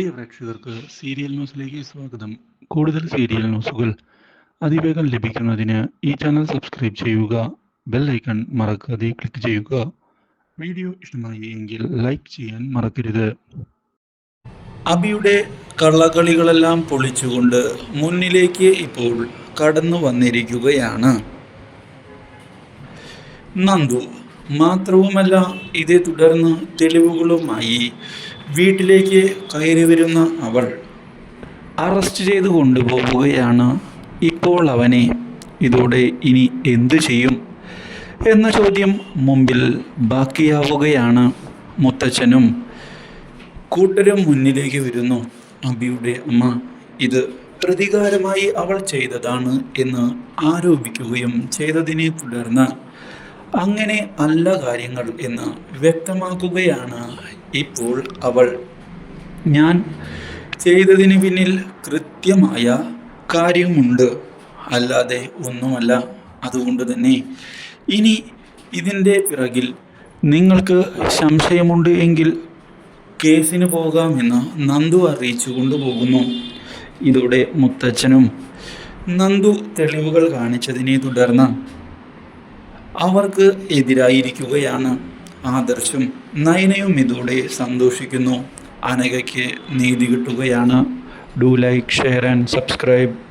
പ്രിയ പ്രേക്ഷകർക്ക് സീരിയൽ ന്യൂസിലേക്ക് സ്വാഗതം. കൂടുതൽ സീരിയൽ ന്യൂസുകൾ അതിവേഗം ലഭിക്കുന്നതിന് ഈ ചാനൽ സബ്സ്ക്രൈബ് ചെയ്യുക ബെൽ ഐക്കൺ മറക്കാതെ ക്ലിക്ക് ചെയ്യുക. വീഡിയോ ഇഷ്ടമായി എങ്കിൽ ലൈക്ക് ചെയ്യാൻ മറക്കരുത്. അബിയുടെ കള്ളക്കളികളെല്ലാം പൊളിച്ചുകൊണ്ട് മുന്നിലേക്ക് ഇപ്പോൾ കടന്നു വന്നിരിക്കുകയാണ്. നന്ദു മാത്രവുമല്ല ഇതേ തുടർന്ന് തെളിവുകളുമായി വീട്ടിലേക്ക് കയറി വരുന്ന അവൾ അറസ്റ്റ് ചെയ്ത് കൊണ്ടുപോവുകയാണ്. ഇപ്പോൾ അവനെ ഇതോടെ ഇനി എന്തു ചെയ്യും? എന്ന ചോദ്യം മുമ്പിൽ ബാക്കിയാവുകയാണ് മുത്തച്ഛനും. കൂട്ടരും മുന്നിലേക്ക് വരുന്നു. അബിയുടെ അമ്മ ഇത് പ്രതികാരമായി അവൾ ചെയ്തതാണ് എന്ന് ആരോപിക്കുകയും ചെയ്തതിനെ തുടർന്ന് അങ്ങനെ അല്ല കാര്യങ്ങൾ എന്ന് വ്യക്തമാക്കുകയാണ് ഇപ്പോൾ അവൾ ഞാൻ ചെയ്തതിന് പിന്നിൽ കൃത്യമായ കാര്യമുണ്ട്. അല്ലാതെ ഒന്നുമല്ല. അതുകൊണ്ട് തന്നെ ഇനി ഇതിന്റെ പിറകിൽ നിങ്ങൾക്ക് സംശയമുണ്ട് എങ്കിൽ കേസിന് പോകാമെന്ന് നന്ദു അറിയിച്ചു കൊണ്ടുപോകുന്നു. ഇതോടെ മുത്തച്ഛനും നന്ദു തെളിവുകൾ കാണിച്ചതിനെ തുടർന്ന് അവർക്ക് എതിരായിരിക്കുകയാണ്. ആദർശും നയനയും ഇതോടെ സന്തോഷിക്കുന്നു. അനഘയ്ക്ക് നീതി കിട്ടുകയാണ്. Do like share and subscribe